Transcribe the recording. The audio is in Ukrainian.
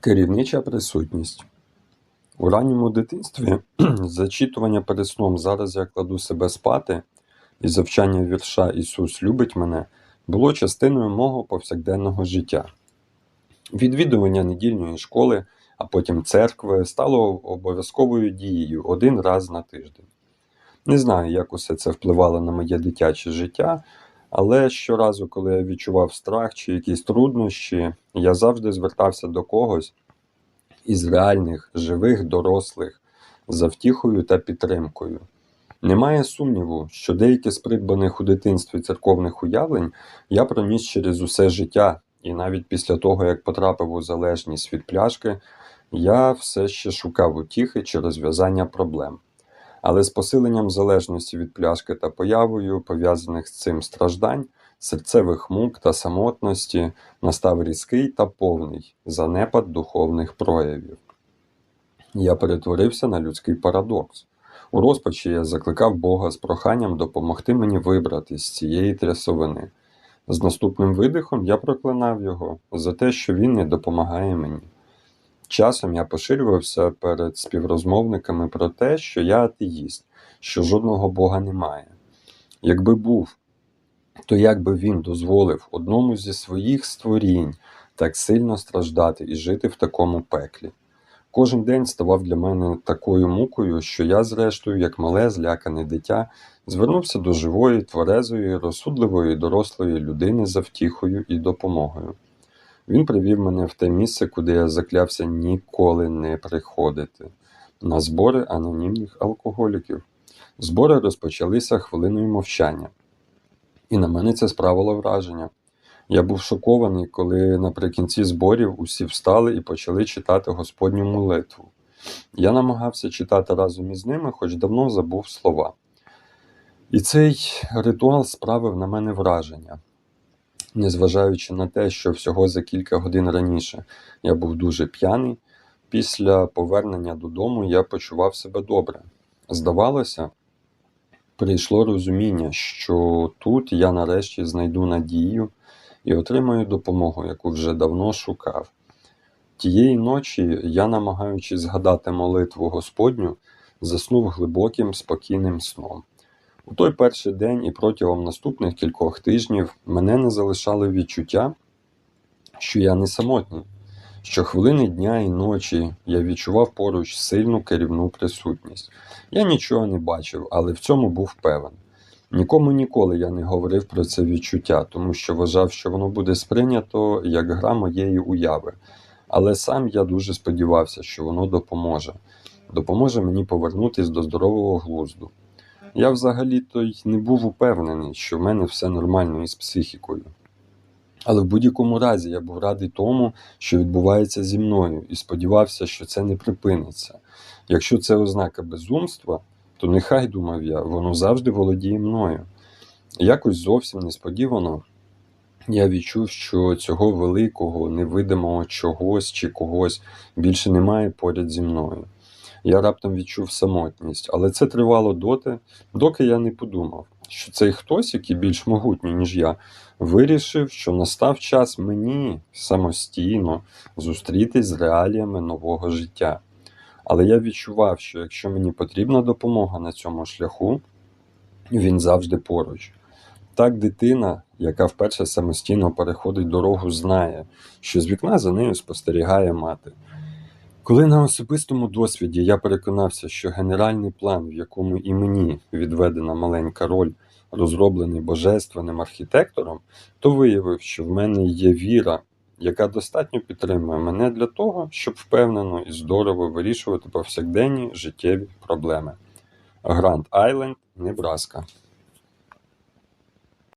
Керівнича присутність. У ранньому дитинстві зачитування перед сном зараз я кладу себе спати і завчання вірша Ісус любить мене було частиною мого повсякденного життя. Відвідування недільної школи, а потім церкви стало обов'язковою дією один раз на тиждень. Не знаю, як усе це впливало на моє дитяче життя, але щоразу, коли я відчував страх чи якісь труднощі, я завжди звертався до когось із реальних, живих, дорослих, за втіхою та підтримкою. Немає сумніву, що деякі з придбаних у дитинстві церковних уявлень я проніс через усе життя, і навіть після того, як потрапив у залежність від пляшки, я все ще шукав утіхи чи розв'язання проблем. Але з посиленням залежності від пляшки та появою, пов'язаних з цим страждань, серцевих мук та самотності, настав різкий та повний занепад духовних проявів. Я перетворився на людський парадокс. У розпачі я закликав Бога з проханням допомогти мені вибратись з цієї трясовини. З наступним видихом я проклинав його за те, що він не допомагає мені. Часом я поширювався перед співрозмовниками про те, що я атеїст, що жодного Бога немає. Якби був, то як би він дозволив одному зі своїх створінь так сильно страждати і жити в такому пеклі? Кожен день ставав для мене такою мукою, що я, зрештою, як мале злякане дитя, звернувся до живої, тверезої, розсудливої дорослої людини за втіхою і допомогою. Він привів мене в те місце, куди я заклявся ніколи не приходити на збори анонімних алкоголіків. Збори розпочалися хвилиною мовчання, і на мене це справило враження. Я був шокований, коли наприкінці зборів усі встали і почали читати Господню молитву. Я намагався читати разом із ними, хоч давно забув слова. І цей ритуал справив на мене враження незважаючи на те, що всього за кілька годин раніше я був дуже п'яний, після повернення додому я почував себе добре. Здавалося, прийшло розуміння, що тут я нарешті знайду надію і отримаю допомогу, яку вже давно шукав. Тієї ночі я, намагаючись згадати молитву Господню, заснув глибоким, спокійним сном. У той перший день і протягом наступних кількох тижнів мене не залишали відчуття, що я не самотній, що хвилини дня і ночі я відчував поруч сильну керівну присутність. Я нічого не бачив, але в цьому був певен. Нікому ніколи я не говорив про це відчуття, тому що вважав, що воно буде сприйнято як гра моєї уяви. Але сам я дуже сподівався, що воно допоможе. Допоможе мені повернутися до здорового глузду. Я взагалі-то й не був упевнений, що в мене все нормально із психікою. Але в будь-якому разі я був радий тому, що відбувається зі мною, і сподівався, що це не припиниться. Якщо це ознака безумства, то нехай, думав я, воно завжди володіє мною. Якось зовсім несподівано я відчув, що цього великого, невидимого чогось чи когось більше немає поряд зі мною я раптом відчув самотність, але це тривало доти, доки я не подумав, що цей хтось, який більш могутній, ніж я, вирішив, що настав час мені самостійно зустрітись з реаліями нового життя. Але я відчував, що якщо мені потрібна допомога на цьому шляху, він завжди поруч. Так дитина, яка вперше самостійно переходить дорогу, знає, що з вікна за нею спостерігає мати. Коли на особистому досвіді я переконався, що генеральний план, в якому і мені відведена маленька роль, розроблений божественним архітектором, то виявив, що в мене є віра, яка достатньо підтримує мене для того, щоб впевнено і здорово вирішувати повсякденні життєві проблеми. Гранд Айленд, Небраска